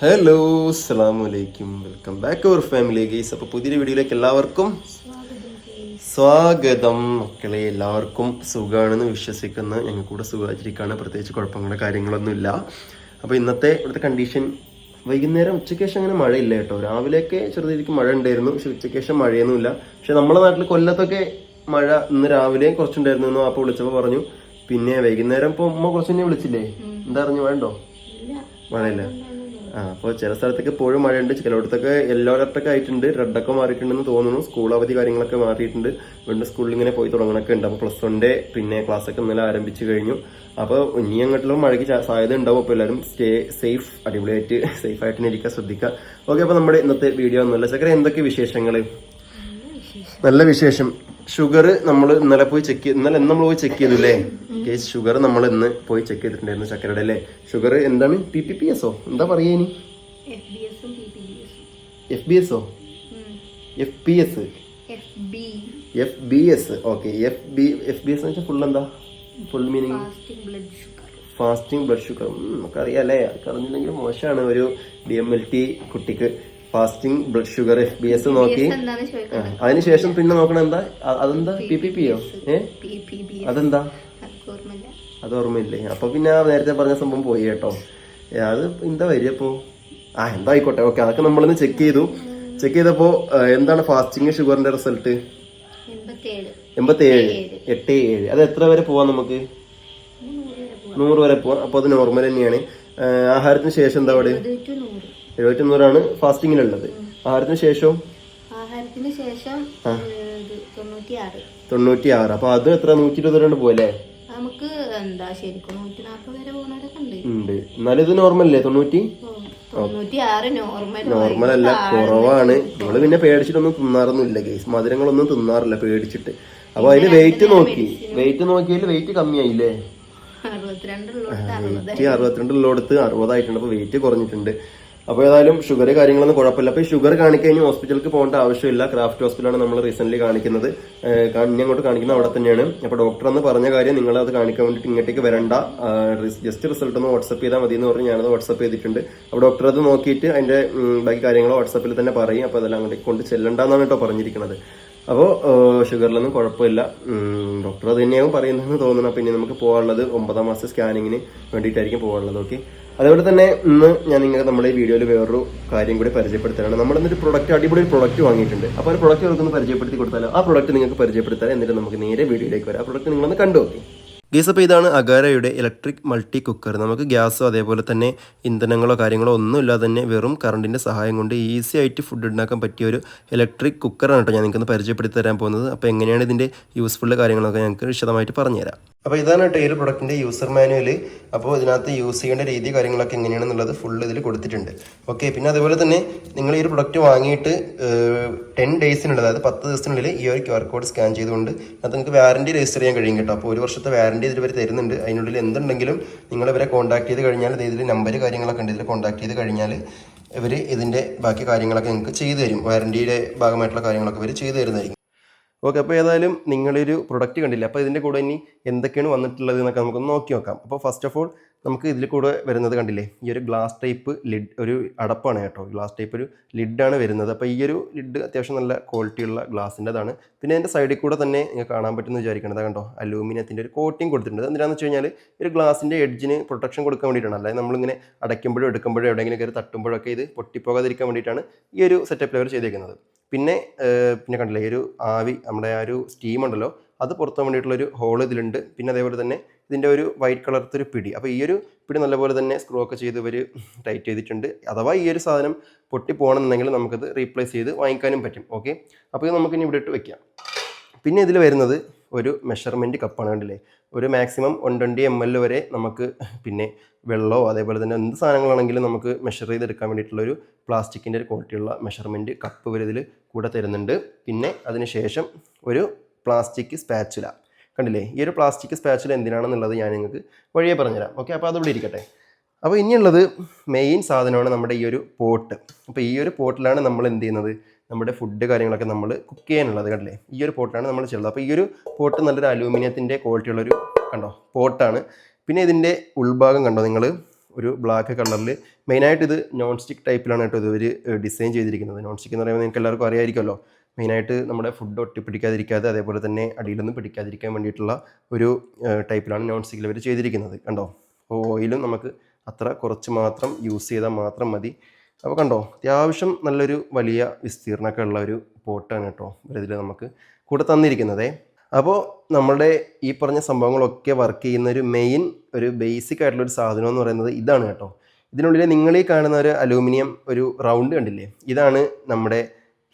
Hello അസ്സാം വലൈക്കും welcome back our family guys അപ്പോൾ പുതിയൊരു വീഡിയോയിലേക്ക് എല്ലാവർക്കും സ്വാഗതം. മക്കളെ എല്ലാവർക്കും സുഖമാണെന്ന് വിശ്വസിക്കുന്ന ഞങ്ങൾ കൂടെ സുഖമായിട്ടിരിക്കുകയാണ്. പ്രത്യേകിച്ച് കുഴപ്പങ്ങളോ കാര്യങ്ങളൊന്നുമില്ല അപ്പോൾ ഇന്നത്തെ ഇവിടുത്തെ കണ്ടീഷൻ വൈകുന്നേരം ഉച്ചയ്ക്ക് ശേഷം അങ്ങനെ മഴയില്ല കേട്ടോ. രാവിലെയൊക്കെ ചെറുതായിരിക്കും മഴ ഉണ്ടായിരുന്നു. പക്ഷെ ഉച്ചയ്ക്ക് ശേഷം മഴയൊന്നുമില്ല. പക്ഷെ നമ്മുടെ നാട്ടിൽ കൊല്ലത്തൊക്കെ മഴ ഇന്ന് രാവിലെ കുറച്ചുണ്ടായിരുന്നു എന്ന് അപ്പോൾ വിളിച്ചപ്പോൾ പറഞ്ഞു. പിന്നെ വൈകുന്നേരം ഇപ്പോൾ ഉമ്മ കുറച്ച് വിളിച്ചില്ലേ? എന്താ പറഞ്ഞു? വേണ്ടോ മഴയില്ല. ആ അപ്പോൾ ചില സ്ഥലത്തൊക്കെ ഇപ്പോഴും മഴയുണ്ട്. ചിലയിടത്തൊക്കെ യെല്ലോ അലർട്ടൊക്കെ ആയിട്ടുണ്ട്. റെഡൊക്കെ മാറിയിട്ടുണ്ടെന്ന് തോന്നുന്നു. സ്കൂൾ അവധി കാര്യങ്ങളൊക്കെ മാറിയിട്ടുണ്ട്. വീണ്ടും സ്കൂളിൽ ഇങ്ങനെ പോയി തുടങ്ങണൊക്കെ ഉണ്ട്. അപ്പോൾ പ്ലസ് വണ്ണിന്റെ പിന്നെ ക്ലാസ്സൊക്കെ ഇന്നലെ ആരംഭിച്ചു കഴിഞ്ഞു. അപ്പോൾ ഇനി അങ്ങോട്ടുള്ള മഴയ്ക്ക് സാധ്യത ഉണ്ടാവും. അപ്പോൾ എല്ലാവരും സ്റ്റേ സേഫ് അടിപൊളിയായിട്ട് സേഫ് ആയിട്ട് തന്നെ ഇരിക്കുക ശ്രദ്ധിക്കുക. ഓക്കെ അപ്പോൾ നമ്മുടെ ഇന്നത്തെ വീഡിയോ ഒന്നുമില്ല. ചക്കര എന്തൊക്കെ വിശേഷങ്ങൾ നല്ല വിശേഷം. ഷുഗർ നമ്മൾ ഇന്നലെ പോയി ചെക്ക് ചെയ്ത് ഇന്നലെ നമ്മൾ പോയി ചെക്ക് ചെയ്തു അല്ലേ കേസ് ഷുഗർ നമ്മൾ ഇന്ന് പോയി ചെക്ക് ചെയ്തിട്ടുണ്ടായിരുന്നു ചക്കരയുടെ അല്ലേ? ഷുഗർ എന്താണ്? പി പി പി എസോ എന്താ പറയുക ഇനി? എഫ് ബി എസ് ഓ? F P S F B S okay F B F B S എന്ന് വെച്ചാൽ ഫുൾ എന്താ? Full meaning fasting blood sugar നമുക്കറിയാം അല്ലേ? അറിഞ്ഞില്ലെങ്കിൽ മോശമാണ് ഒരു ഡി എം എൽ ടി കുട്ടിക്ക്. Fasting blood sugar F B S നോക്കി. അതിനുശേഷം പിന്നെ നോക്കണം എന്താ? അതെന്താ? പി പി പിയോ ഏ? അതെന്താ? അത് ഓർമ്മയില്ലേ? അപ്പൊ പിന്നെ നേരത്തെ പറഞ്ഞ സംഭവം പോയി കേട്ടോ. അത് എന്താ വരിക അപ്പോ ആ എന്താ ആയിക്കോട്ടെ. ഓക്കെ അതൊക്കെ നമ്മളിന്ന് ചെക്ക് ചെയ്തു. ചെക്ക് ചെയ്തപ്പോ എന്താണ് ഫാസ്റ്റിംഗ് ഷുഗറിന്റെ റിസൾട്ട് എൺപത്തി ഏഴ് എട്ട് ഏഴ് അത് എത്ര വരെ പോവാം നമുക്ക്? നൂറ് വരെ പോവാം. അപ്പോൾ അത് നോർമൽ തന്നെയാണ്. ആഹാരത്തിന് ശേഷം എന്താ അവിടെ? എഴുപത്തി നൂറാണ് ഫാസ്റ്റിങ്ങിലുള്ളത്. ആഹാരത്തിന് ശേഷം ആഹാരത്തിന് ശേഷം ഇത് തൊണ്ണൂറ്റി ആറ് അപ്പൊ അത് എത്ര? നൂറ്റി ഇരുപത് രണ്ട് പോയല്ലേ നമുക്ക് എന്താ ശരിക്കും നൂറ്റി നാൽപ്പത് വരെ പോകുന്നവരൊക്കെ ഉണ്ട്. എന്നാലും ഇത് നോർമൽ അല്ലേ തൊണ്ണൂറ്റി നോർമൽ അല്ല കുറവാണ്. നമ്മൾ പിന്നെ പേടിച്ചിട്ടൊന്നും തിന്നാറൊന്നുമില്ല. കേസ് മധുരങ്ങളൊന്നും തിന്നാറില്ല. പേടിച്ചിട്ട്. അപ്പൊ അതിന് വെയിറ്റ് നോക്കി. വെയിറ്റ് നോക്കിയതിൽ വെയിറ്റ് കമ്മിയായില്ലേ? അറുപത്തിരണ്ടുള്ളോടത്ത് വെയിറ്റ് അറുപത്തിരണ്ട് ഉള്ളോടത്ത് അറുപതായിട്ടുണ്ട്. അപ്പൊ വെയിറ്റ് കുറഞ്ഞിട്ടുണ്ട്. അപ്പോൾ ഏതായാലും ഷുഗർ കാര്യങ്ങളൊന്നും കുഴപ്പമില്ല. അപ്പോൾ ഈ ഷുഗർ കാണിക്കഴിഞ്ഞ് ഹോസ്പിറ്റലിലേക്ക് പോകേണ്ട ആവശ്യമില്ല. ക്രാഫ്റ്റ് ഹോസ്പിറ്റലാണ് നമ്മൾ റീസെന്റ് കാണിക്കുന്നത്. അങ്ങോട്ട് കാണിക്കുന്നത് അവിടെ തന്നെയാണ്. അപ്പോൾ ഡോക്ടർ എന്ന് പറഞ്ഞ കാര്യം നിങ്ങൾ അത് കാണിക്കാൻ വേണ്ടിയിട്ട് ഇങ്ങോട്ടേക്ക് വരണ്ട. ജസ്റ്റ് റിസൾട്ട് ഒന്ന് വാട്സപ്പ് ചെയ്താൽ മതി എന്ന് പറഞ്ഞ് ഞാനത് വാട്സപ്പ് ചെയ്തിട്ടുണ്ട്. അപ്പോൾ ഡോക്ടർ അത് നോക്കിയിട്ട് അതിന്റെ ബാക്കി കാര്യങ്ങൾ വാട്സപ്പിൽ തന്നെ പറയും. അപ്പോൾ അതെല്ലാം അങ്ങോട്ടേക്ക് കൊണ്ട് ചെല്ലണ്ടെന്നാണ് കേട്ടോ പറഞ്ഞിരിക്കുന്നത്. അപ്പോൾ ഷുഗറിലൊന്നും കുഴപ്പമില്ല. ഡോക്ടർ അത് തന്നെയാവും പറയുന്നതെന്ന് തോന്നുന്നു. പിന്നെ നമുക്ക് പോകാനുള്ളത് ഒമ്പതാം മാസം സ്കാനിങ്ങിന് വേണ്ടിയിട്ടായിരിക്കും പോകാനുള്ളത്. ഓക്കെ അതുപോലെ തന്നെ ഇന്ന് ഞാൻ നിങ്ങൾ നമ്മുടെ ഈ വീഡിയോയിൽ വേറൊരു കാര്യം കൂടി പരിചയപ്പെടുത്താനാണ് നമ്മൾ ഇന്നൊരു പ്രൊഡക്റ്റ് അടിപൊളി ഒരു പ്രൊഡക്റ്റ് വാങ്ങിയിട്ടുണ്ട്. അപ്പോൾ ഒരു പ്രൊഡക്റ്റ് നമുക്കൊന്ന് പരിചയപ്പെടുത്തി കൊടുത്താലോ? ആ പ്രൊഡക്റ്റ് നിങ്ങൾക്ക് പരിചയപ്പെടുത്താൻ എന്നിട്ട് നമുക്ക് നേരെ വീഡിയോയിലേക്ക് വരാം. ആ പ്രൊഡക്റ്റ് നിങ്ങളൊന്ന് കണ്ടു നോക്കി. ഗീസ് അപ്പോൾ ഇതാണ് അഗാരയുടെ ഇലക്ട്രിക് മൾട്ടി കുക്കർ നമുക്ക് ഗ്യാസോ അതേപോലെ തന്നെ ഇന്ധനങ്ങളോ കാര്യങ്ങളോ ഒന്നും ഇല്ലാതെ തന്നെ വെറും കറണ്ടിന്റെ സഹായം കൊണ്ട് ഈസി ആയിട്ട് ഫുഡ് ഉണ്ടാക്കാൻ പറ്റിയ ഒരു ഇലക്ട്രിക് കുക്കറാണ് കേട്ടോ ഞാൻ നിങ്ങൾക്ക് പരിചയപ്പെടുത്തി തരാൻ പോകുന്നത്. അപ്പോൾ എങ്ങനെയാണ് ഇതിന്റെ യൂസ്ഫുൾ കാര്യങ്ങളൊക്കെ ഞങ്ങൾക്ക് വിശദമായിട്ട് പറഞ്ഞുതരാം. അപ്പോൾ ഇതാണ് കേട്ടോ ഈ ഒരു പ്രൊഡക്റ്റിന്റെ യൂസർ മാനുവൽ അപ്പോൾ ഇതിനകത്ത് യൂസ് ചെയ്യേണ്ട രീതി കാര്യങ്ങളൊക്കെ എങ്ങനെയാണെന്നുള്ളത് ഫുൾ ഇതിൽ കൊടുത്തിട്ടുണ്ട്. ഓക്കെ പിന്നെ അതുപോലെ തന്നെ നിങ്ങൾ ഈ ഒരു പ്രൊഡക്റ്റ് വാങ്ങിയിട്ട് ടെൻ ഡേയ്സിനുള്ളിൽ അതായത് പത്ത് ദിവസത്തിനുള്ളിൽ ഈ ഒരു ക്യു ആർ കോഡ് സ്കാൻ ചെയ്തുകൊണ്ട് അത് നിങ്ങൾക്ക് വാറണ്ടി രജിസ്റ്റർ ചെയ്യാൻ കഴിയും കേട്ടോ. അപ്പോൾ ഒരു വർഷത്തെ വാറണ്ടി ഇതിൽ തരുന്നുണ്ട്. അതിനുള്ളിൽ എന്തുണ്ടെങ്കിലും നിങ്ങൾ ഇവരെ കോൺടാക്ട് ചെയ്ത് കഴിഞ്ഞാൽ ഇതിൽ നമ്പർ കാര്യങ്ങളൊക്കെ ഉണ്ട്. ഇതിൽ കോൺടാക്ട് ചെയ്ത് കഴിഞ്ഞാൽ ഇവർ ഇതിന്റെ ബാക്കി കാര്യങ്ങളൊക്കെ നിങ്ങൾക്ക് ചെയ്തു തരും. വാറണ്ടിയുടെ ഭാഗമായിട്ടുള്ള കാര്യങ്ങളൊക്കെ ഇവർ ചെയ്തു തരുന്നതായിരിക്കും. ഓക്കെ അപ്പോൾ ഏതായാലും നിങ്ങളൊരു പ്രൊഡക്റ്റ് കണ്ടില്ല? അപ്പോൾ ഇതിന്റെ കൂടെ ഇനി എന്തൊക്കെയാണ് വന്നിട്ടുള്ളത് എന്നൊക്കെ നമുക്കൊന്ന് നോക്കി നോക്കാം. അപ്പോൾ ഫസ്റ്റ് ഓഫ് ഓൾ നമുക്ക് ഇതിൽ കൂടെ വരുന്നത് കണ്ടില്ലേ? ഈ ഒരു ഗ്ലാസ് ടൈപ്പ് ലിഡ് ഒരു അടപ്പാണ് കേട്ടോ. ഗ്ലാസ് ടൈപ്പ് ഒരു ലിഡാണ് വരുന്നത്. അപ്പോൾ ഈ ഒരു ലിഡ് അത്യാവശ്യം നല്ല ക്വാളിറ്റിയുള്ള ഗ്ലാസിന്റെതാണ് പിന്നെ അതിന്റെ സൈഡിൽ കൂടെ തന്നെ നിങ്ങൾക്ക് കാണാൻ പറ്റുമെന്ന് വിചാരിക്കേണ്ടത് കണ്ടോ? അലൂമിനിയത്തിന്റെ ഒരു കോട്ടിങ് കൊടുത്തിട്ടുണ്ട്. എന്തിനാന്ന് വെച്ച് കഴിഞ്ഞാൽ ഒരു ഗ്ലാസിന്റെ എഡ്ജിന് പ്രൊട്ടക്ഷൻ കൊടുക്കാൻ വേണ്ടിയിട്ടാണ്. അല്ലാതെ നമ്മളിങ്ങനെ അടയ്ക്കുമ്പോഴോ എടുക്കുമ്പോഴോ എവിടെയെങ്കിലും കയറി തട്ടുമ്പോഴൊക്കെ ഇത് പൊട്ടിപ്പോകാതിരിക്കാൻ വേണ്ടിയിട്ടാണ് ഈ ഒരു സെറ്റപ്പിൽ അവർ ചെയ്തേക്കുന്നത്. പിന്നെ പിന്നെ കണ്ടില്ലേ? ഈ ഒരു ആവി നമ്മുടെ ആ ഒരു സ്റ്റീം ഉണ്ടല്ലോ. അത് പുറത്തു വേണ്ടിയിട്ടുള്ളൊരു ഹോൾ ഇതിലുണ്ട്. പിന്നെ അതേപോലെ തന്നെ ഇതിന്റെ ഒരു വൈറ്റ് കളർത്തെ ഒരു പിടി. അപ്പോൾ ഈ ഒരു പിടി നല്ലപോലെ തന്നെ സ്ക്രൂ ഒക്കെ ചെയ്ത് ഇവർ ടൈറ്റ് ചെയ്തിട്ടുണ്ട്. അഥവാ ഈ ഒരു സാധനം പൊട്ടി പോകണമെന്നുണ്ടെങ്കിൽ നമുക്കത് റീപ്ലേസ് ചെയ്ത് വാങ്ങിക്കാനും പറ്റും. ഓക്കെ അപ്പോൾ ഇത് നമുക്കിനി ഇവിടെ ഇട്ട് വെക്കാം. പിന്നെ ഇതിൽ വരുന്നത് ഒരു മെഷർമെന്റ് കപ്പാണ് കണ്ടില്ലേ? ഒരു maximum one twenty M L വരെ നമുക്ക് പിന്നെ വെള്ളമോ അതേപോലെ തന്നെ എന്ത് സാധനങ്ങളാണെങ്കിലും നമുക്ക് മെഷർ ചെയ്തെടുക്കാൻ വേണ്ടിയിട്ടുള്ള ഒരു പ്ലാസ്റ്റിക്കിന്റെ ഒരു ക്വാളിറ്റിയുള്ള മെഷർമെന്റ് കപ്പ് വരെ ഇതിൽ കൂടെ തരുന്നുണ്ട്. പിന്നെ അതിന് ശേഷം ഒരു പ്ലാസ്റ്റിക് സ്പാച്ചുല. കണ്ടില്ലേ? ഈ ഒരു പ്ലാസ്റ്റിക് സ്പാച്ചുല എന്തിനാണെന്നുള്ളത് ഞാൻ നിങ്ങൾക്ക് വഴിയെ പറഞ്ഞുതരാം. ഓക്കെ അപ്പോൾ അതിവിടെ ഇരിക്കട്ടെ. അപ്പോൾ ഇനിയുള്ളത് മെയിൻ സാധനമാണ് നമ്മുടെ ഈ ഒരു പോട്ട് അപ്പോൾ ഈ ഒരു പോട്ടിലാണ് നമ്മൾ എന്ത് ചെയ്യുന്നത്? നമ്മുടെ ഫുഡ് കാര്യങ്ങളൊക്കെ നമ്മൾ കുക്ക് ചെയ്യാനുള്ളത്. കണ്ടില്ലേ? ഈ ഒരു പോട്ടാണ് നമ്മൾ ചെയ്യുന്നത്. അപ്പോൾ ഈ ഒരു പോട്ട് നല്ലൊരു അലൂമിനിയത്തിന്റെ ക്വാളിറ്റി ഉള്ളൊരു കണ്ടോ? പോട്ടാണ് പിന്നെ ഇതിന്റെ ഉൾഭാഗം കണ്ടോ? നിങ്ങൾ ഒരു ബ്ലാക്ക് കളറിൽ മെയിനായിട്ട് ഇത് നോൺ സ്റ്റിക്ക് ടൈപ്പിലാണ് കേട്ടോ ഇത് ഒരു ഡിസൈൻ ചെയ്തിരിക്കുന്നത്. നോൺ സ്റ്റിക്ക് എന്ന് പറയുമ്പോൾ നിങ്ങൾക്ക് എല്ലാവർക്കും അറിയാമായിരിക്കുമല്ലോ മെയിനായിട്ട് നമ്മുടെ ഫുഡ് ഒട്ടി പിടിക്കാതിരിക്കാതെ അതേപോലെ തന്നെ അടിയിലൊന്നും പിടിക്കാതിരിക്കാൻ വേണ്ടിയിട്ടുള്ള ഒരു ടൈപ്പിലാണ് നോൺ സ്റ്റിക്കിൽ ഇവർ ചെയ്തിരിക്കുന്നത്. കണ്ടോ? അപ്പോൾ ഓയിലും നമുക്ക് അത്ര കുറച്ച് മാത്രം യൂസ് ചെയ്താൽ മാത്രം മതി. അപ്പോൾ കണ്ടോ? അത്യാവശ്യം നല്ലൊരു വലിയ വിസ്തീർണമൊക്കെ ഉള്ള ഒരു പോട്ടാണ് കേട്ടോ ഇതിൽ നമുക്ക് കൂടെ തന്നിരിക്കുന്നതേ. അപ്പോൾ നമ്മുടെ ഈ പറഞ്ഞ സംഭവങ്ങളൊക്കെ വർക്ക് ചെയ്യുന്ന ഒരു മെയിൻ ഒരു ബേസിക് ആയിട്ടുള്ള ഒരു സാധനം എന്ന് പറയുന്നത് ഇതാണ് കേട്ടോ. ഇതിനുള്ളിൽ നിങ്ങൾ ഈ കാണുന്ന ഒരു അലൂമിനിയം ഒരു റൗണ്ട് കണ്ടില്ലേ? ഇതാണ് നമ്മുടെ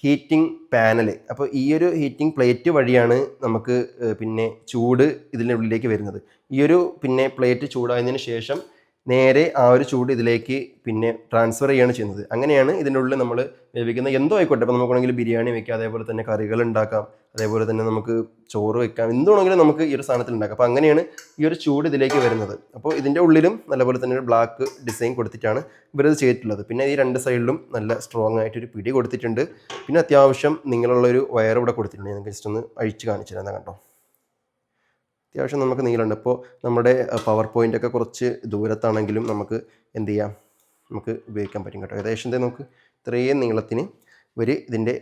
ഹീറ്റിംഗ് പാനൽ അപ്പോൾ ഈ ഒരു ഹീറ്റിംഗ് പ്ലേറ്റ് വഴിയാണ് നമുക്ക് പിന്നെ ചൂട് ഇതിന്റെ ഉള്ളിലേക്ക് വരുന്നത്. ഈ ഒരു പിന്നെ പ്ലേറ്റ് ചൂടായതിനു ശേഷം നേരെ ആ ഒരു ചൂട് ഇതിലേക്ക് പിന്നെ ട്രാൻസ്ഫർ ചെയ്യാണ് ചെയ്യുന്നത്. അങ്ങനെയാണ് ഇതിന്റെ ഉള്ളിൽ നമ്മൾ വേവിക്കുന്ന എന്തോ ആയിക്കോട്ടെ. ഇപ്പോൾ നമുക്കാണെങ്കിൽ ബിരിയാണി വെക്കാം അതേപോലെ തന്നെ കറികൾ ഉണ്ടാക്കാം അതേപോലെ തന്നെ നമുക്ക് ചോറ് വെക്കാം എന്തുവാണെങ്കിലും നമുക്ക് ഈ ഒരു സാധനത്തിൽ ഉണ്ടാക്കാം. അപ്പോൾ അങ്ങനെയാണ് ഈ ഒരു ചൂട് ഇതിലേക്ക് വരുന്നത്. അപ്പോൾ ഇതിന്റെ ഉള്ളിലും നല്ലപോലെ തന്നെ ഒരു ബ്ലാക്ക് ഡിസൈൻ കൊടുത്തിട്ടാണ് ഇവരത് ചെയ്തിട്ടുള്ളത്. പിന്നെ ഈ രണ്ട് സൈഡിലും നല്ല സ്ട്രോങ് ആയിട്ടൊരു പിടി കൊടുത്തിട്ടുണ്ട്. പിന്നെ അത്യാവശ്യം നിങ്ങളുള്ളൊരു വയർ ഇവിടെ കൊടുത്തിട്ടുണ്ട്. ഞാൻ ജസ്റ്റ് ഒന്ന് അഴിച്ച് കാണിച്ചു തരാം. കണ്ടോ? അത്യാവശ്യം നമുക്ക് നീളമുണ്ട്. ഇപ്പോൾ നമ്മുടെ പവർ പോയിന്റ് ഒക്കെ കുറച്ച് ദൂരത്താണെങ്കിലും നമുക്ക് എന്ത് ചെയ്യാം? നമുക്ക് ഉപയോഗിക്കാൻ പറ്റും കേട്ടോ. ഏകദേശം ദേ നമുക്ക്? ഇത്രയും നീളത്തിന് ഒരു ഇതിന്റെ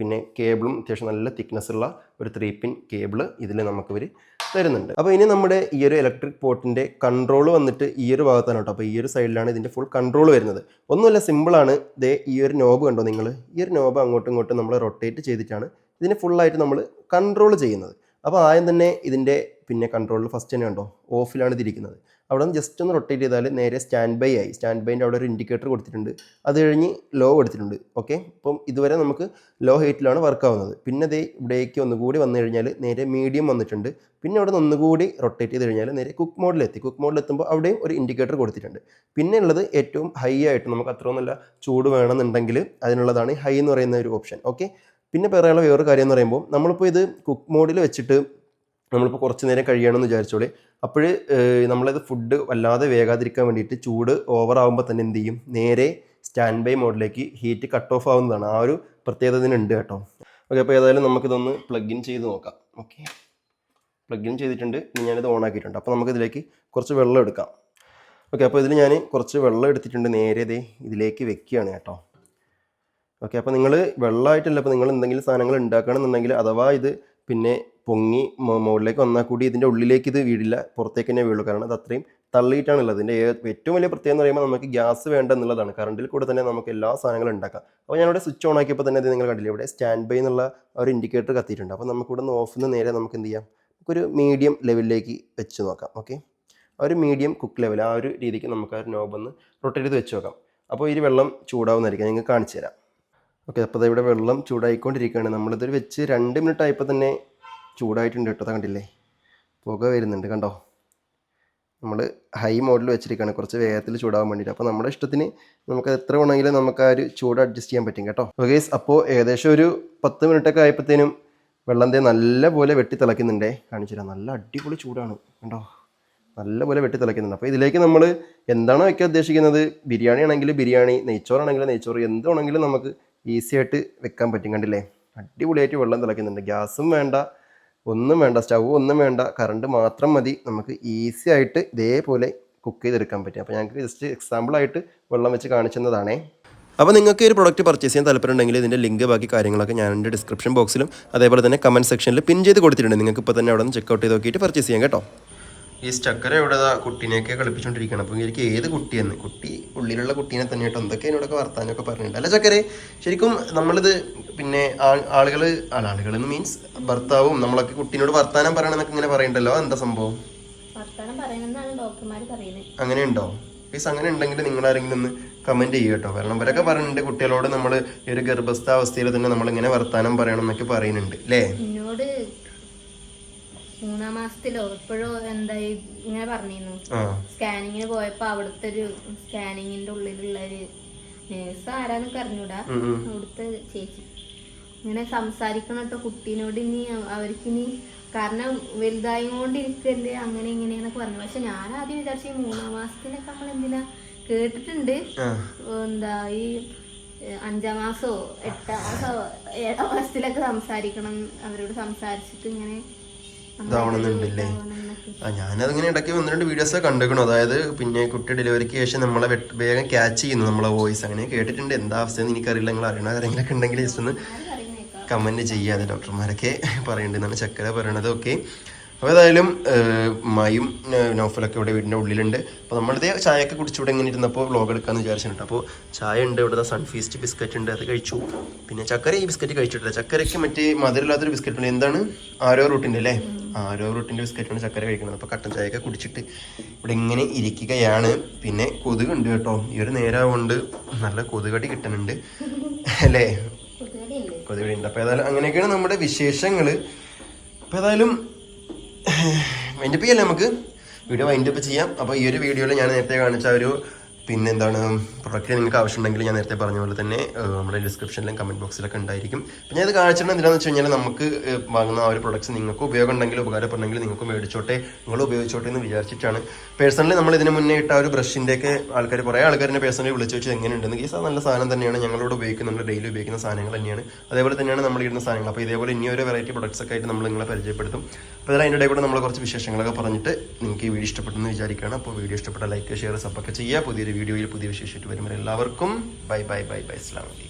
പിന്നെ കേബിളും അത്യാവശ്യം നല്ല തിക്നെസ് ഉള്ള ഒരു ത്രീ പിൻ കേബിൾ ഇതിൽ നമുക്ക് ഇവർ തരുന്നുണ്ട്. അപ്പോൾ ഇനി നമ്മുടെ ഈ ഒരു ഇലക്ട്രിക് പോർട്ടിന്റെ കൺട്രോൾ വന്നിട്ട് ഈ ഒരു ഭാഗത്താണ് കേട്ടോ. അപ്പോൾ ഈ ഒരു സൈഡിലാണ് ഇതിന്റെ ഫുൾ കൺട്രോൾ വരുന്നത്. ഒന്നുമല്ല സിമ്പിളാണ് ദേ ഈ ഒരു നോബ് കണ്ടോ നിങ്ങൾ ഈ ഒരു നോബ് അങ്ങോട്ടും ഇങ്ങോട്ടും നമ്മൾ റൊട്ടേറ്റ് ചെയ്തിട്ടാണ് ഇതിനെ ഫുള്ളായിട്ട് നമ്മൾ കൺട്രോൾ ചെയ്യുന്നത്. അപ്പോൾ ആദ്യം തന്നെ ഇതിന്റെ പിന്നെ കൺട്രോളിൽ ഫസ്റ്റ് തന്നെ ഉണ്ടോ ഓഫിലാണ് ഇതിരിക്കുന്നത്. അവിടെ നിന്ന് ജസ്റ്റ് ഒന്ന് റൊട്ടേറ്റ് ചെയ്താൽ നേരെ സ്റ്റാൻഡ് ബൈ ആയി. സ്റ്റാൻഡ് ബൈന്റെ അവിടെ ഒരു ഇൻഡിക്കേറ്റർ കൊടുത്തിട്ടുണ്ട്. അത് കഴിഞ്ഞ് ലോ കൊടുത്തിട്ടുണ്ട്. ഓക്കെ അപ്പം ഇതുവരെ നമുക്ക് ലോ ഹൈറ്റിലാണ് വർക്ക് ആവുന്നത്. പിന്നെ ദേ ഇവിടേക്ക് ഒന്നുകൂടി വന്നു കഴിഞ്ഞാൽ നേരെ മീഡിയം വന്നിട്ടുണ്ട്. പിന്നെ അവിടെ നിന്ന് ഒന്നുകൂടി റൊട്ടേറ്റ് ചെയ്ത് കഴിഞ്ഞാൽ നേരെ കുക്ക് മോഡിലെത്തി കുക്ക് മോഡിലെത്തുമ്പോൾ അവിടെയും ഒരു ഇൻഡിക്കേറ്റർ കൊടുത്തിട്ടുണ്ട്. പിന്നെ ഉള്ളത് ഏറ്റവും ഹൈ ആയിട്ട് നമുക്ക് അത്രയും നല്ല ചൂട് വേണമെന്നുണ്ടെങ്കിൽ അതിനുള്ളതാണ് ഹൈ എന്ന് പറയുന്ന ഒരു ഓപ്ഷൻ ഓക്കെ പിന്നെ പറയാനുള്ള വേറൊരു കാര്യം എന്ന് പറയുമ്പോൾ നമ്മളിപ്പോൾ ഇത് കുക്ക് മോഡിൽ വെച്ചിട്ട് നമ്മളിപ്പോൾ കുറച്ച് നേരം കഴിയണമെന്ന് വിചാരിച്ചോളി. അപ്പോൾ നമ്മളത് ഫുഡ് വല്ലാതെ വേഗാതിരിക്കാൻ വേണ്ടിയിട്ട് ചൂട് ഓവർ ആകുമ്പോൾ തന്നെ എന്ത് ചെയ്യും? നേരെ സ്റ്റാൻഡ് ബൈ മോഡിലേക്ക് ഹീറ്റ് കട്ട് ഓഫ് ആവുന്നതാണ്. ആ ഒരു പ്രത്യേകത ഇതിനുണ്ട് കേട്ടോ. ഓക്കെ അപ്പോൾ ഏതായാലും നമുക്കിതൊന്ന് പ്ലഗ് ഇൻ ചെയ്ത് നോക്കാം. ഓക്കെ പ്ലഗ് ഇൻ ചെയ്തിട്ടുണ്ട്. ഞാനിത് ഓൺ ആക്കിയിട്ടുണ്ട്. അപ്പോൾ നമുക്കിതിലേക്ക് കുറച്ച് വെള്ളം എടുക്കാം. ഓക്കെ അപ്പോൾ ഇതിൽ ഞാൻ കുറച്ച് വെള്ളം എടുത്തിട്ടുണ്ട് നേരെ ഇതേ ഇതിലേക്ക് വെക്കുകയാണ് കേട്ടോ. ഓക്കെ അപ്പോൾ നിങ്ങൾ വെള്ളമായിട്ടല്ല അപ്പോൾ നിങ്ങൾ എന്തെങ്കിലും സാധനങ്ങൾ ഉണ്ടാക്കണമെന്നുണ്ടെങ്കിൽ അഥവാ ഇത് പിന്നെ പൊങ്ങി മുകളിലേക്ക് വന്നാൽ കൂടി ഇതിന്റെ ഉള്ളിലേക്ക് ഇത് വീടില്ല പുറത്തേക്ക് തന്നെ വീഴുള്ളൂ. കാരണം അത് അത്രയും തള്ളിയിട്ടാണുള്ളത്. ഇതിന്റെ ഏറ്റവും വലിയ പ്രത്യേകത എന്ന് പറയുമ്പോൾ നമുക്ക് ഗ്യാസ് വേണ്ട എന്നുള്ളതാണ്. കറണ്ടിൽ കൂടെ തന്നെ നമുക്ക് എല്ലാ സാധനങ്ങളും ഉണ്ടാക്കാം. അപ്പോൾ ഞാനിവിടെ സ്വിച്ച് ഓൺ ആക്കിയപ്പോൾ തന്നെ ഇത് നിങ്ങൾ കണ്ടില്ല ഇവിടെ സ്റ്റാൻഡ് ബൈ എന്നുള്ള ഒരു ഇൻഡിക്കേറ്റർ കത്തിയിട്ടുണ്ട്. അപ്പോൾ നമുക്കിവിടെ നിന്ന് ഓഫിൽ നിന്ന് നേരെ നമുക്ക് എന്ത് ചെയ്യാം? നമുക്കൊരു മീഡിയം ലെവലിലേക്ക് വെച്ച് നോക്കാം. ഓക്കെ ആ ഒരു മീഡിയം കുക്ക് ലെവൽ ആ ഒരു രീതിക്ക് നമുക്ക് ആ ഒരു നോബ് ഒന്ന് റൊട്ടേറ്റ് ചെയ്ത് വെച്ച് നോക്കാം. അപ്പോൾ ഈ വെള്ളം ചൂടാവുന്നതായിരിക്കും. നിങ്ങൾക്ക് കാണിച്ചു തരാം. ഓക്കെ അപ്പോൾ ഇവിടെ വെള്ളം ചൂടായിക്കൊണ്ടിരിക്കുകയാണ്. നമ്മളിതൊരു വെച്ച് രണ്ട് മിനിറ്റ് ആയപ്പോൾ തന്നെ ചൂടായിട്ടുണ്ട് കേട്ടോ കണ്ടില്ലേ? പുക വരുന്നുണ്ട് കണ്ടോ? നമ്മൾ ഹൈ മോഡിൽ വെച്ചിരിക്കുകയാണ് കുറച്ച് വേഗത്തിൽ ചൂടാവാൻ വേണ്ടിയിട്ട്. അപ്പോൾ നമ്മുടെ ഇഷ്ടത്തിന് നമുക്ക് എത്ര വേണമെങ്കിലും നമുക്ക് ആ ഒരു ചൂട് അഡ്ജസ്റ്റ് ചെയ്യാൻ പറ്റും കേട്ടോ. ഓക്കേസ് അപ്പോൾ ഏകദേശം ഒരു പത്ത് മിനിറ്റൊക്കെ ആയപ്പോഴത്തേനും വെള്ളം തേ നല്ല പോലെ വെട്ടി തിളയ്ക്കുന്നുണ്ടേ. കാണിച്ചു തരാം നല്ല അടിപൊളി ചൂടാണ് കണ്ടോ? നല്ല പോലെ വെട്ടി തിളയ്ക്കുന്നുണ്ട്. അപ്പോൾ ഇതിലേക്ക് നമ്മൾ എന്താണോ വയ്ക്കാൻ ഉദ്ദേശിക്കുന്നത്? ബിരിയാണി ആണെങ്കിൽ ബിരിയാണി നെയ്ച്ചോറാണെങ്കിൽ നെയ്ച്ചോറ് എന്താണെങ്കിലും നമുക്ക് ഈസി ആയിട്ട് വെക്കാൻ പറ്റും കണ്ടില്ലേ? അടിപൊളിയായിട്ട് വെള്ളം തിളയ്ക്കുന്നുണ്ട്. ഗ്യാസും വേണ്ട ഒന്നും വേണ്ട സ്റ്റൗ ഒന്നും വേണ്ട കറണ്ട് മാത്രം മതി. നമുക്ക് ഈസി ആയിട്ട് ഇതേപോലെ കുക്ക് ചെയ്തെടുക്കാൻ പറ്റും. അപ്പോൾ ഞങ്ങൾക്ക് ജസ്റ്റ് എക്സാമ്പിളായിട്ട് വെള്ളം വെച്ച് കാണിച്ചതാണേ അപ്പോൾ നിങ്ങൾക്ക് ഈ ഒരു പ്രൊഡക്റ്റ് പർച്ചേസ് ചെയ്യാൻ താല്പര്യമുണ്ടെങ്കിൽ ഇതിന്റെ ലിങ്ക് ബാക്കി കാര്യങ്ങളൊക്കെ ഞാൻ എന്റെ ഡിസ്ക്രിപ്ഷൻ ബോക്സിലും അതേപോലെ തന്നെ കമന്റ് സെക്ഷനിൽ പിൻ ചെയ്ത് കൊടുത്തിട്ടുണ്ട്. നിങ്ങൾക്ക് ഇപ്പോൾ തന്നെ അവിടെ നിന്ന് ചെക്കൗട്ട് ചെയ്ത് നോക്കിയിട്ട് പർച്ചേസ് ചെയ്യാം കേട്ടോ. ഈ സ്റ്റക്കറെ ഇവിടെ കുട്ടീനെയൊക്കെ കളിപ്പിച്ചുകൊണ്ടിരിക്കണം അപ്പോൾ എനിക്ക് ഏത് കുട്ടിയെന്ന്? കുട്ടി ഉള്ളിലുള്ള കുട്ടീനെ തന്നെ കേട്ടോ. എന്തൊക്കെ എന്നോടൊക്കെ വർത്താനൊക്കെ പറഞ്ഞിട്ടുണ്ട്. അല്ല ചക്കരെ? ശരിക്കും നമ്മളിത് പിന്നെ ആളുകൾ ആളുകൾ എന്ന് മീൻസ് ഭർത്താവും നമ്മളൊക്കെ കുട്ടീനോട് വർത്താനം പറയണമെന്നൊക്കെ ഇങ്ങനെ പറയണ്ടല്ലോ? എന്താ സംഭവം? അങ്ങനെ ഉണ്ടോ മീൻസ് അങ്ങനെ ഉണ്ടെങ്കിൽ നിങ്ങൾ ആരെങ്കിലും ഒന്ന് കമന്റ് ചെയ്യുക കേട്ടോ. കാരണം ഇവരൊക്കെ പറയുന്നുണ്ട് കുട്ടികളോട് നമ്മൾ ഈ ഒരു ഗർഭസ്ഥാവസ്ഥയിൽ തന്നെ നമ്മൾ ഇങ്ങനെ വർത്താനം പറയണം എന്നൊക്കെ പറയുന്നുണ്ട്. അല്ലേ മൂന്നാം മാസത്തിലോ എപ്പോഴോ എന്തായി ഇങ്ങനെ പറഞ്ഞിരുന്നു. സ്കാനിങ്ങിന് പോയപ്പോ അവിടുത്തെ ഒരു സ്കാനിങ്ങിന്റെ ഉള്ളിലുള്ള ഒരു നേഴ്സ് ആരാന്നൊക്കെ അറിഞ്ഞൂടാ. അവിടുത്തെ ചേച്ചി. ഇങ്ങനെ സംസാരിക്കണം കേട്ടോ കുട്ടീനോട് ഇനി അവർക്ക് ഇനി കാരണം വലുതായി കൊണ്ടിരിക്കല്ലേ അങ്ങനെ ഇങ്ങനെയെന്നൊക്കെ പറഞ്ഞു. പക്ഷെ ഞാൻ ആദ്യം വിചാരിച്ചു ഈ മൂന്നാം മാസത്തിനൊക്കെ നമ്മൾ എന്തിനാ കേട്ടിട്ടുണ്ട്. എന്താ ഈ അഞ്ചാം മാസോ എട്ടാം മാസോ ഏഴാം മാസത്തിലൊക്കെ സംസാരിക്കണം അവരോട് സംസാരിച്ചിട്ട് ഇങ്ങനെ ഇതാവണമെന്നുണ്ടല്ലേ. ആ ഞാനതിങ്ങനെ ഇടയ്ക്ക് ഒന്ന് രണ്ട് വീഡിയോസ് കണ്ടേക്കണു. അതായത് പിന്നെ കുട്ടി ഡെലിവറിക്ക് ശേഷം നമ്മളെ വേഗം ക്യാച്ച് ചെയ്യുന്നു നമ്മളെ വോയിസ് അങ്ങനെ കേട്ടിട്ടുണ്ട്. എന്താ അവസ്ഥയെന്ന് എനിക്കറിയില്ല. നിങ്ങൾ അറിയണ ആരെങ്കിലൊക്കെ ഉണ്ടെങ്കിൽ ജസ്റ്റ് ഒന്ന് കമന്റ് ചെയ്യാതെ ഡോക്ടർമാരൊക്കെ പറയേണ്ടതെന്നാണ് ചക്കര പറയണത്. ഓക്കെ അപ്പോൾ ഏതായാലും മയും നൗഫലൊക്കെ ഇവിടെ വീടിന്റെ ഉള്ളിലുണ്ട്. അപ്പോൾ നമ്മളിതേ ചായയൊക്കെ കുടിച്ചുകൂടെ ഇങ്ങനെ ഇരുന്നപ്പോൾ വ്ലോഗ് എടുക്കാമെന്ന് വിചാരിച്ചിട്ടുണ്ട്. അപ്പോൾ ചായ ഉണ്ട് ഇവിടെ സൺഫീസ്റ്റ് ബിസ്ക്കറ്റ് ഉണ്ട് അത് കഴിച്ചു. പിന്നെ ചക്കര ഈ ബിസ്ക്കറ്റ് കഴിച്ചിട്ടില്ല. ചക്കരയ്ക്ക് മറ്റേ മധുരമില്ലാത്തൊരു ബിസ്ക്കറ്റ് ഉണ്ട്. എന്താണ്? ആരോ റൂട്ടിന്റെ അല്ലേ? ആരോ റൂട്ടിന്റെ ബിസ്ക്കറ്റാണ് ചക്കര കഴിക്കുന്നത്. അപ്പോൾ കട്ടൻ ചായയൊക്കെ കുടിച്ചിട്ട് ഇവിടെ ഇങ്ങനെ ഇരിക്കുകയാണ്. പിന്നെ കൊതുകുണ്ട് കേട്ടോ. ഈ ഒരു നേരമാകൊണ്ട് നല്ല കൊതുകടി കിട്ടുന്നുണ്ട്. അല്ലേ? കൊതുകടി ഉണ്ട് അപ്പോൾ ഏതായാലും അങ്ങനെയൊക്കെയാണ് നമ്മുടെ വിശേഷങ്ങൾ അപ്പോൾ ഏതായാലും വൈൻഡപ്പ് ചെയ്യല്ലേ നമുക്ക്? വീഡിയോ വൈൻഡപ്പ് ചെയ്യാം. അപ്പോൾ ഈ ഒരു വീഡിയോയിൽ ഞാൻ നേരത്തെ കാണിച്ച ഒരു പിന്നെ എന്താണ് പ്രൊഡക്റ്റ് നിങ്ങൾക്ക് ആവശ്യമുണ്ടെങ്കിൽ ഞാൻ നേരത്തെ പറഞ്ഞ പോലെ തന്നെ നമ്മുടെ ഡിസ്ക്രിപ്ഷനിലും കമന്റ് ബോക്സിലൊക്കെ ഉണ്ടായിരിക്കും. ഞാൻ ഇത് കാണിച്ചിട്ട് എന്താണെന്ന് വെച്ച് കഴിഞ്ഞാൽ നമുക്ക് വാങ്ങുന്ന ആ ഒരു പ്രൊഡക്ട്സ് നിങ്ങൾക്ക് ഉപയോഗം ഉണ്ടെങ്കിൽ ഉപകാരപ്പെടണമെങ്കിൽ നിങ്ങൾക്ക് മേടിച്ചോട്ടെ നിങ്ങൾ ഉപയോഗിച്ചോട്ടെ എന്ന് വിചാരിച്ചിട്ടാണ്. പേഴ്സണലി നമ്മൾ ഇതിന് മുന്നേ ഇട്ട ഒരു ബ്രഷിന്റെയൊക്കെ ആൾക്കാർ കുറേ ആൾക്കാരെ പേഴ്സണലി വിളിച്ച് വെച്ച് എങ്ങനെയുണ്ടെന്ന് ഈ നല്ല സാധനം തന്നെയാണ് ഞങ്ങളോട് ഉപയോഗിക്കുന്നത് നമ്മൾ ഡെയിലി ഉപയോഗിക്കുന്ന സാധനങ്ങൾ തന്നെയാണ്. അതേപോലെ തന്നെയാണ് നമ്മൾ ഇടുന്ന സാധനങ്ങൾ. അപ്പോൾ ഇതേപോലെ ഇനി ഒരു വെറൈറ്റി പ്രൊഡക്ട്സ് ഒക്കെ ആയിട്ട് നമ്മൾ നിങ്ങളെ പരിചയപ്പെടുത്തും. അപ്പോൾ ഇതിൽ അതിന്റെ കൂടെ നമ്മൾ കുറച്ച് വിശേഷങ്ങളൊക്കെ പറഞ്ഞിട്ട് നിങ്ങൾക്ക് ഈ വീഡിയോ ഇഷ്ടപ്പെട്ടെന്ന് വിചാരിക്കുകയാണ്. അപ്പോൾ വീഡിയോ ഇഷ്ടപ്പെട്ട ലൈക്ക് ഷെയർ സപ്പൊക്കെ ചെയ്യുക. പുതിയൊരു വീഡിയോയിൽ പുതിയ വിശേഷമായിട്ട് വരുമ്പോൾ എല്ലാവർക്കും. Bye bye bye bye. അസ്ലാം